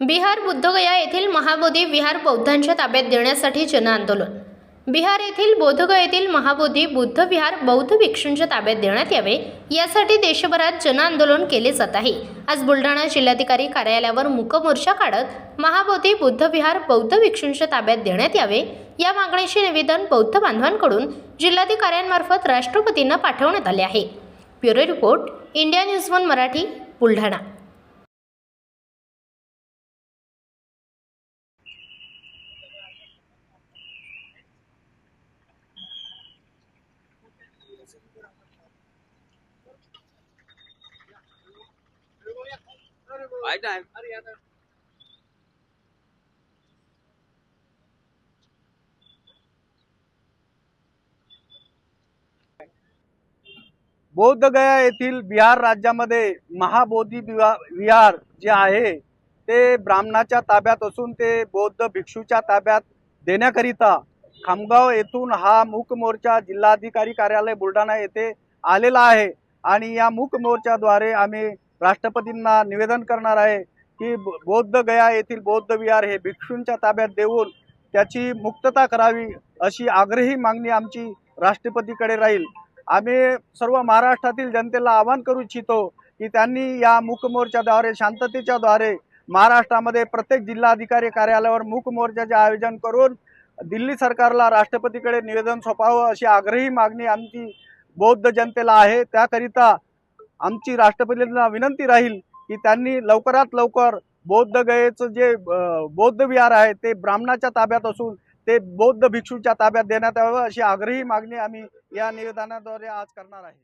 बिहार बुद्धगया येथील महाबोधी विहार बौद्धांच्या ताब्यात देण्यासाठी जनआंदोलन. बिहार येथील बोधगया येथील महाबोधी बुद्ध विहार बौद्ध भिक्षूंच्या ताब्यात देण्यात यावे यासाठी देशभरात जनआंदोलन केले जात आहे. आज बुलढाणा जिल्हाधिकारी कार्यालयावर मुकमोर्चा काढत महाबोधी बुद्ध विहार बौद्ध भिक्षूंच्या ताब्यात देण्यात यावे या मागणीचे निवेदन बौद्ध बांधवांकडून जिल्हाधिकाऱ्यांमार्फत राष्ट्रपतींना पाठवण्यात आले आहे. Bureau report India News one Marathi Buldhana. Right time. Bodhgaya येथील बिहार राज्यामध्ये महाबोधी विहार जे आहे ते ब्राह्मणाच्या ताब्यात असून ते बौद्ध भिक्षूच्या ताब्यात देण्याकरिता खामगाव येथून हा मूक मोर्चा जिल्हाधिकारी कार्यालय बुलढाणा येथे आलेला आहे. आणि या मूक मोर्चाद्वारे आम्ही राष्ट्रपतींना निवेदन करणार आहे की ब- बौद्ध गया येथील बौद्ध विहार हे भिक्षूंच्या ताब्यात देऊन त्याची मुक्तता करावी अशी आग्रही मागणी आमची राष्ट्रपतीकडे राहील. आम्ही सर्व महाराष्ट्रातील जनतेला आवाहन करू इच्छितो की त्यांनी या मूक मोर्चाद्वारे शांततेच्या द्वारे महाराष्ट्रामध्ये प्रत्येक जिल्हाधिकारी कार्यालयावर मूक मोर्चाचे आयोजन करून दिल्ली सरकारला राष्ट्रपतीकडे निवेदन सोपावं अशी आग्रही मागणी आमची बौद्ध जनतेला आहे. त्याकरिता आमची राष्ट्रपतींना विनंती राहील की त्यांनी लवकरात लवकर बौद्ध गयेचं जे बौद्ध विहार आहे ते ब्राह्मणाच्या ताब्यात असून ते बौद्ध भिक्षूच्या ताब्यात देण्यात यावं अशी आग्रही मागणी आम्ही या निवेदनाद्वारे आज करणार आहे.